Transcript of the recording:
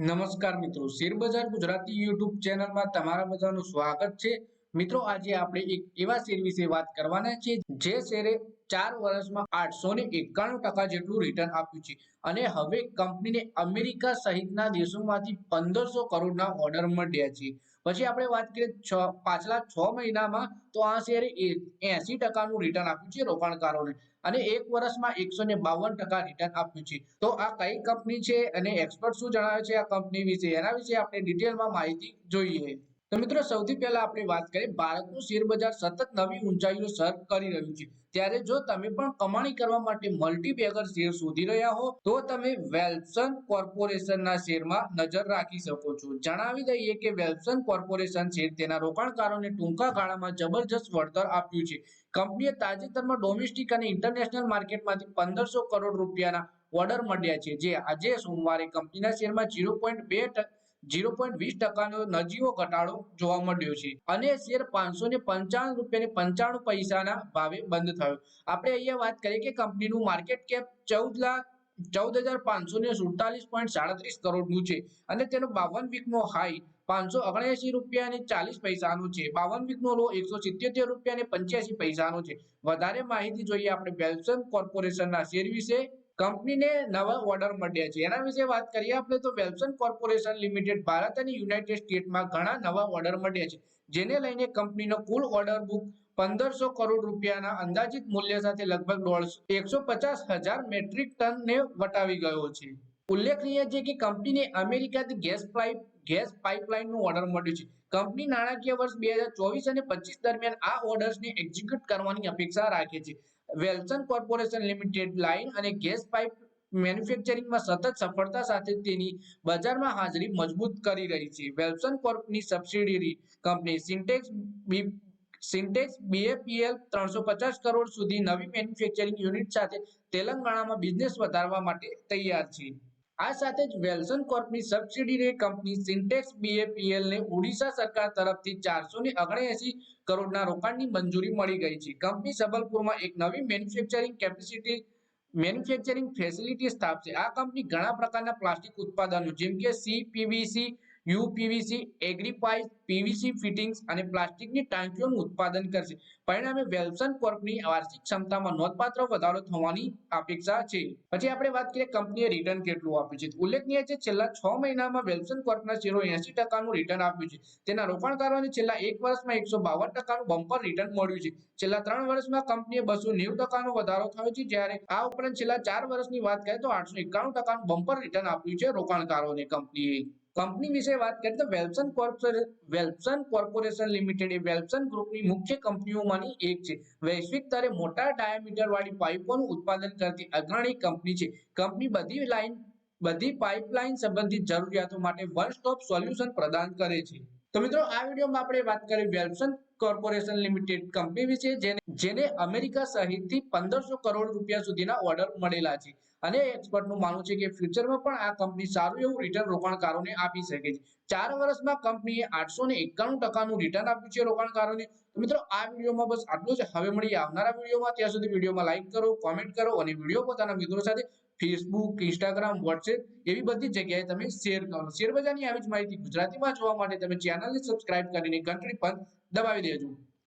નમસ્કાર મિત્રો. શેરબજાર ગુજરાતી યુટ્યુબ ચેનલમાં તમારા બધાનું સ્વાગત છે. મિત્રો, આજે આપણે એક એવા શેર વિશે વાત કરવાના છે જે શેરે ચાર વર્ષમાં આઠસો ને એકાણું ટકા જેટલું રિટર્ન આપ્યું છે. અને હવે કંપનીને અમેરિકા સહિતના દેશોમાંથી પંદરસો કરોડના ઓર્ડર મળ્યા છે. પછી આપણે વાત કરીએ છ, પાછલા છ મહિનામાં તો આ શેરે એસી ટકાનું રિટર્ન આપ્યું છે રોકાણકારોને. અને એક વર્ષમાં એકસો ને બાવન ટકા રિટર્ન આપ્યું છે. તો આ કઈ કંપની છે અને એક્સપર્ટ શું જણાવે છે આ કંપની વિશે? એના વિશે આપણે ડિટેલમાં માહિતી જોઈએ. તો મિત્રો, સૌથી પહેલા આપણે વાત કરીએ ભારતનું શેર બજાર સતત નવી ઊંચાઈઓ સર કરી રહ્યું છે. ત્યારે જો તમે પણ કમાણી કરવા માટે મલ્ટીબેગર શેર શોધી રહ્યા હો, તો તમે વેલ્સન કોર્પોરેશનના શેરમાં નજર રાખી શકો છો. જણાવી દઈએ કે વેલ્સન કોર્પોરેશન શેર તેના રોકાણકારોને ટૂંકા ગાળામાં જબરજસ્ત વળતર આપ્યું છે. કંપનીએ તાજેતરમાં ડોમેસ્ટિક અને ઇન્ટરનેશનલ માર્કેટમાંથી પંદરસો કરોડ રૂપિયાના ઓર્ડર મળ્યા છે. જે આજે સોમવારે કંપનીના શેરમાં ઝીરો પોઈન્ટ બે ઝીરો પોઈન્ટ વીસ ટકાનો નજીવો ઘટાડો જોવા મળ્યો છે. અને શેર પાંચસો ને પંચાણું રૂપિયા ને પંચાણું પૈસાના ભાવે બંધ થયો. આપણે અહીંયા વાત કરીએ કે કંપનીનું માર્કેટ કેપ ચૌદ લાખ, ચૌદ હજાર પાંચસો ને સુડતાલીસ પોઈન્ટ સાડત્રીસ કરોડનું છે. અને તેનો બાવન વીકનો હાઈ પાંચસો ઓગણએસી રૂપિયા અને ચાલીસ પૈસાનો છે. બાવન વીકનો લો એકસો સિત્યોતેર રૂપિયા અને પંચ્યાસી પૈસાનો છે. વધારે માહિતી જોઈએ આપણે વેલ્સન કોર્પોરેશનના શેર વિશે. કંપનીને નવા ઓર્ડર મળ્યા છે. એના વિશે વાત કરીએ, આપણે તો વેલ્સન કોર્પોરેશન લિમિટેડ ભારત અને યુનાઇટેડ સ્ટેટમાં ઘણા નવા ઓર્ડર મળ્યા છે. જેને લઈને કંપનીનો કુલ ઓર્ડર બુક પંદરસો કરોડ રૂપિયાના અંદાજિત મૂલ્ય સાથે લગભગ દોઢસો એકસો પચાસ હજાર મેટ્રિક ટનને વટાવી ગયો છે. ઉલ્લેખનીય છે કે કંપનીને અમેરિકાથી ગેસ પાઇપ, ગેસ પાઇપલાઇનનું ઓર્ડર મળ્યું છે. કંપની નાણાકીય વર્ષ બે હજાર ચોવીસ અને પચીસ દરમિયાન આ ઓર્ડર્સને એક્ઝિક્યુટ કરવાની અપેક્ષા રાખે છે. વેલ્સન કોર્પોરેશન લિમિટેડ લાઇન અને ગેસ પાઇપ મેન્યુફેક્ચરિંગમાં સતત સફળતા સાથે તેની બજારમાં હાજરી મજબૂત કરી રહી છે. વેલ્સન કોર્પની subsidiary company Sintex Sintex BAPL ત્રણસો પચાસ કરોડ સુધી નવી મેન્યુફેક્ચરિંગ યુનિટ સાથે તેલંગાણામાં બિઝનેસ વધારવા માટે તૈયાર છે. આ સાથે જ વેલ્સન કોર્પની સબસિડિયરી કંપની સિન્ટેક્સ બીએપીએલ ને ઓડિશા સરકાર તરફથી ચારસો ને ઓગણએસી કરોડના રોકાણની મંજૂરી મળી ગઈ છે. કંપની સબલપુરમાં એક નવી મેન્યુફેક્ચરિંગ કેપેસિટી મેન્યુફેક્ચરિંગ ફેસિલિટી સ્થાપશે. આ કંપની ઘણા પ્રકારના પ્લાસ્ટિક ઉત્પાદનો, જેમ કે C PVC UPVC agri pipe PVC fittings અને પ્લાસ્ટિકની ટાંકીઓનું ઉત્પાદન કરશે. પરિણામે વેલ્સન કોર્પની વાર્ષિક ક્ષમતામાં નોંધપાત્ર વધારો થવાની અપેક્ષા છે. પછી આપણે વાત કરીએ કંપનીએ રિટર્ન કેટલું આપ્યું છે. ઉલ્લેખનીય છે, છેલ્લા છ મહિનામાં વેલ્સન કોર્પના શેરો એસી ટકાનું રિટર્ન આપ્યું છે. તેના રોકાણકારોને છેલ્લા એક વર્ષમાં એકસો બાવન ટકાનું બમ્પર રિટર્ન મળ્યું છે. છેલ્લા ત્રણ વર્ષમાં કંપનીએ બસો નેવું ટકાનો વધારો થયો છે. જ્યારે આ ઉપરાંત છેલ્લા ચાર વર્ષની વાત કરીએ તો આઠસો એકાણું ટકાનું બમ્પર રિટર્ન આપ્યું છે રોકાણકારોને કંપનીએ. કંપની વિશે વાત કરીએ તો Welspun corporation Welspun corporation limited એ વેલ્સન ગ્રુપની મુખ્ય કંપનીઓમાંની એક છે. વૈશ્વિક સ્તરે મોટા ડાયામીટર વાળી પાઇપોનું ઉત્પાદન કરતી અગ્રણી કંપની છે. કંપની બધી લાઇન, બધી પાઇપલાઇન સંબંધિત જરૂરિયાતો માટે વન સ્ટોપ સોલ્યુશન પ્રદાન કરે છે. તો મિત્રો, આ વિડીયોમાં આપણે વાત કરી વેલ્સન કોર્પોરેશન લિમિટેડ કંપની વિશે, જેને જેને અમેરિકા સહિતથી પંદરસો કરોડ રૂપિયા સુધીના ઓર્ડર મળેલા છે. અને એક્સપર્ટનું માનવું છે કે ફ્યુચરમાં પણ આ કંપની સારું એવું રિટર્ન રોકાણકારોને આપી શકે છે. ચાર વર્ષમાં કંપનીએ આઠસો ને એકાણું ટકાનું રિટર્ન આપ્યું છે રોકાણકારોને. તો મિત્રો, આ વિડીયોમાં બસ આટલું જ. હવે મળીએ આવનારા વિડીયોમાં. ત્યાં સુધી વિડીયોમાં લાઇક કરો કોમેન્ટ કરો અને વીડિયો પોતાના મિત્રો સાથે ફેસબુક ઇન્સ્ટાગ્રામ વોટ્સએપ એવી બધી જગ્યાએ તમે શેર કરો. શેર બજારની આવી જ માહિતી ગુજરાતીમાં જોવા માટે તમે ચેનલને સબસ્ક્રાઇબ કરીને ઘંટડી પણ દબાવી દેજો.